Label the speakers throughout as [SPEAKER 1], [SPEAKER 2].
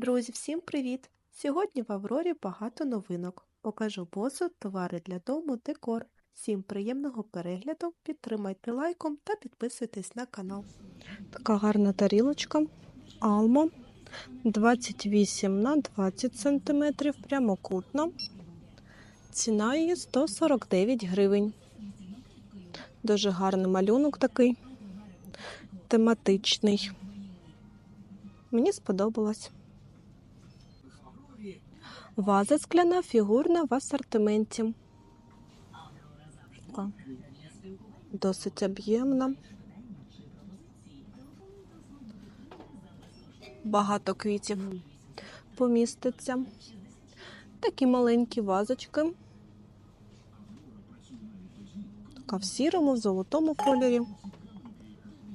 [SPEAKER 1] Друзі, всім привіт! Сьогодні в Аврорі багато новинок. Покажу посуд, товари для дому, декор. Всім приємного перегляду, підтримайте лайком та підписуйтесь на канал. Така гарна тарілочка Almo 28 на 20 см, прямокутна. Ціна її 149 гривень. Дуже гарний малюнок такий тематичний. Мені сподобалось. Ваза скляна фігурна в асортименті. Досить об'ємна. Багато квітів поміститься. Такі маленькі вазочки. Така в сірому, в золотому кольорі.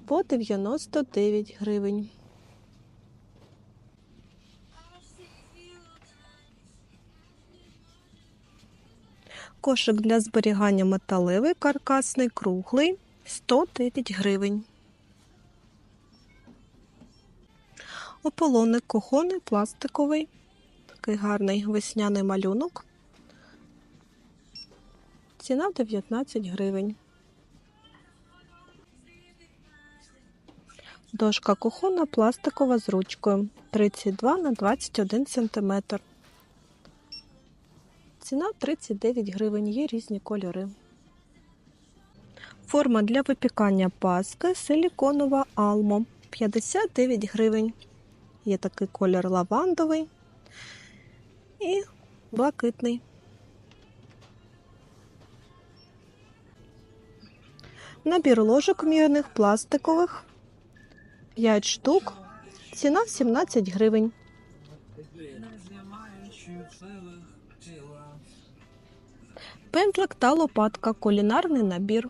[SPEAKER 1] По 99 гривень. Кошик для зберігання металевий, каркасний, круглий 109 гривень. Ополоник кухонний, пластиковий. Такий гарний весняний малюнок. Ціна 19 гривень. Дошка кухонна пластикова з ручкою 32 на 21 см. Ціна 39 гривень, є різні кольори. Форма для випікання паски силіконова Almo 59 гривень. Є такий колір лавандовий і блакитний. Набір ложок мірних пластикових 5 штук. Ціна 17 гривень. Пензлик та лопатка, кулінарний набір.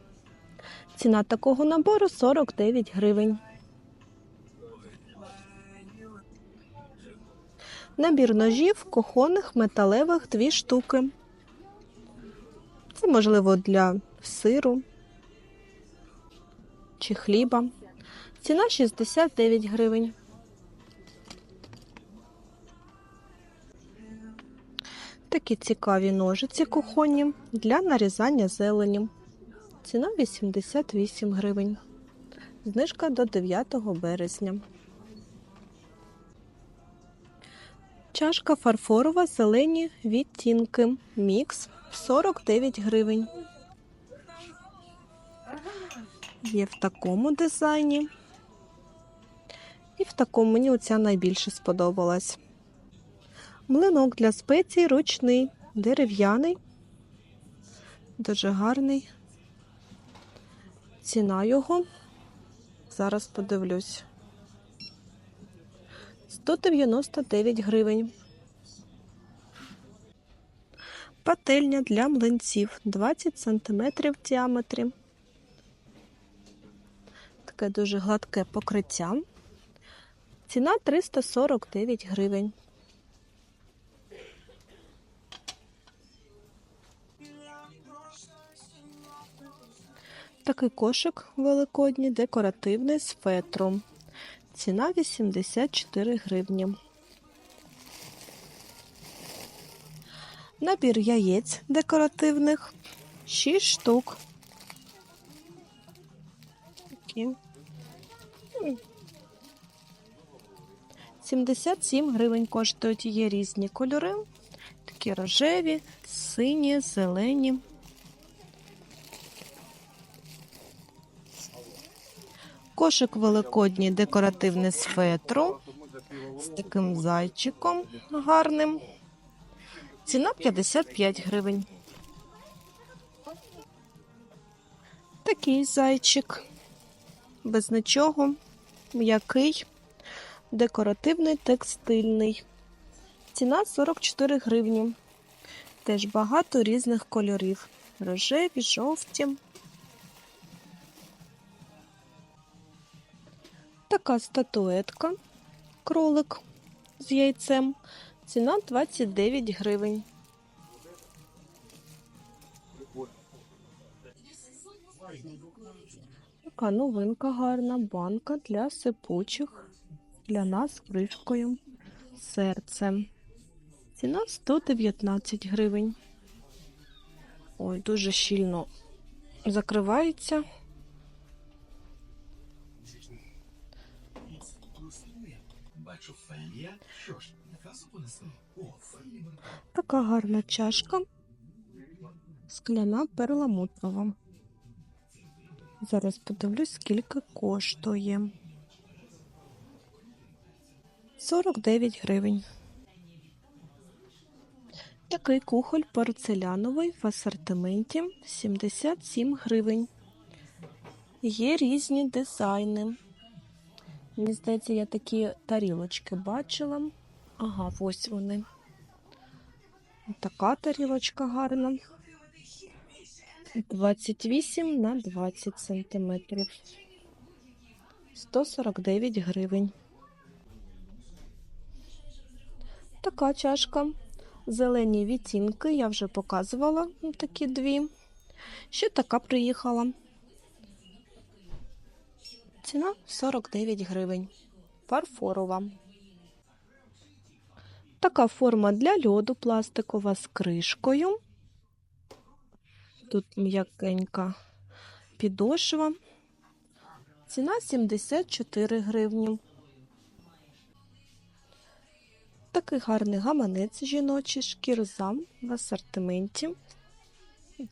[SPEAKER 1] Ціна такого набору 49 гривень. Набір ножів кухонних металевих 2 штуки. Це можливо для сиру чи хліба. Ціна 69 гривень. Такі цікаві ножиці кухонні для нарізання зелені. Ціна 88 гривень. Знижка до 9 березня. Чашка фарфорова зелені відтінки. Мікс 49 гривень. Є в такому дизайні. І в такому мені оця найбільше сподобалась. Млинок для спецій ручний, дерев'яний, дуже гарний. Ціна його. Зараз подивлюсь. 199 гривень. Пательня для млинців 20 см в діаметрі. Таке дуже гладке покриття. Ціна 349 гривень. Такий кошик великодній, декоративний з фетру. Ціна 84 гривні. Набір яєць декоративних 6 штук. Такі. 77 гривень коштують є різні кольори. Такі рожеві, сині, зелені. Кошик великодній декоративний з фетру з таким зайчиком гарним. Ціна 55 гривень. Такий зайчик. Без нічого, м'який, декоративний, текстильний. Ціна 44 гривні. Теж багато різних кольорів. Рожеві, жовті. Така статуетка, кролик з яйцем. Ціна 29 гривень. Така новинка гарна банка для сипучих для нас кришкою. серце. Ціна 119 гривень. Ой, дуже щільно закривається.
[SPEAKER 2] Бачу фен є. Що ж, на касу понесли? О, фен
[SPEAKER 1] Така гарна чашка. Скляна перламутрова. Зараз подивлюсь, скільки коштує. 49 гривень. Такий кухоль порцеляновий в асортименті 77 гривень. Є різні дизайни. Мені здається, я такі тарілочки бачила. Ага, ось вони. Така тарілочка гарна. 28 на 20 сантиметрів. 149 гривень. Така чашка. Зелені відтінки. Я вже показувала такі дві. Ще така приїхала. Ціна 49 гривень. Фарфорова. Така форма для льоду пластикова з кришкою. Тут м'якенька підошва. Ціна 74 гривні. Такий гарний гаманець жіночий шкірза в асортименті.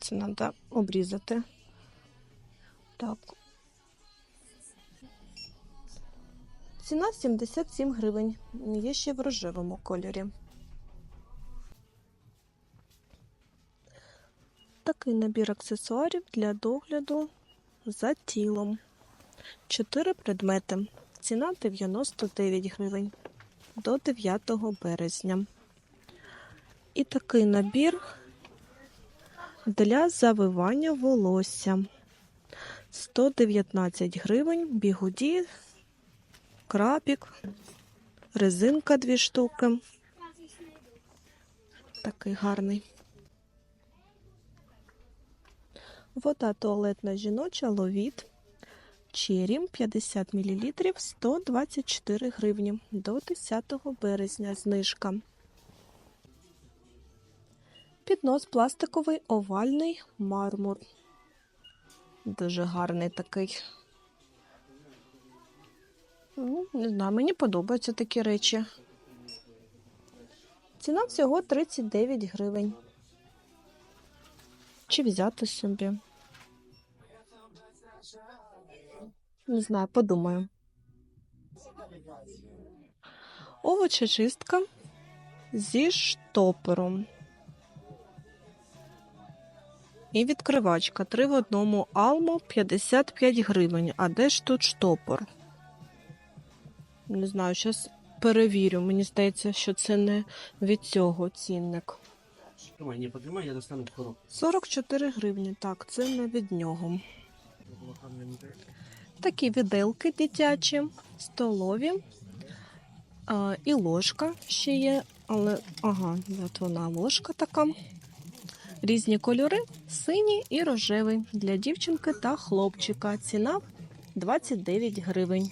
[SPEAKER 1] Це треба обрізати. Так. Ціна 77 гривень. Є ще в рожевому кольорі. Такий набір аксесуарів для догляду за тілом. Чотири предмети. Ціна 99 гривень до 9 березня. І такий набір для завивання волосся. 119 гривень, бігуді, крапік, резинка дві штуки. Такий гарний. Вода туалетна жіноча ловіт. Черім 50 мл 124 гривні до 10 березня знижка. Піднос пластиковий овальний мармур. Дуже гарний такий. Ну, не знаю, мені подобаються такі речі. Ціна всього 39 гривень. Чи взяти собі? Не знаю, подумаю. Овочечистка зі штопером. І відкривачка. Три в одному алму 55 гривень. А де ж тут штопор? Не знаю, зараз перевірю. Мені здається, що це не від цього цінник.
[SPEAKER 3] Тримай, не поднимай, я достану коробку.
[SPEAKER 1] 44 гривні. Так, це не від нього. Такі віделки дитячі, столові. А, і ложка ще є, але ага, от вона ложка така. Різні кольори: синій і рожевий для дівчинки та хлопчика. Ціна 29 гривень.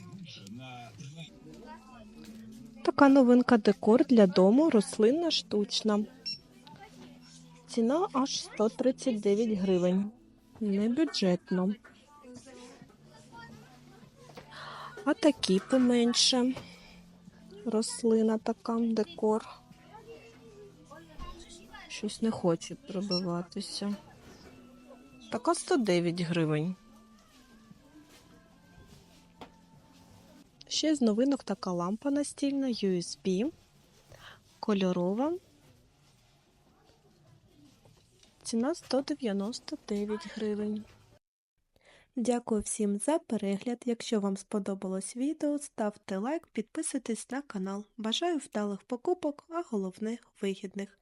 [SPEAKER 1] Така новинка декор для дому рослинна штучна. Ціна аж 139 гривень. Небюджетно. А такі поменше. Рослина така, декор. Щось не хоче пробиватися. Така 109 гривень. Ще з новинок така лампа настільна USB. Кольорова. Ціна 199 гривень. Дякую всім за перегляд. Якщо вам сподобалось відео, ставте лайк, підписуйтесь на канал. Бажаю вдалих покупок, а головне вигідних.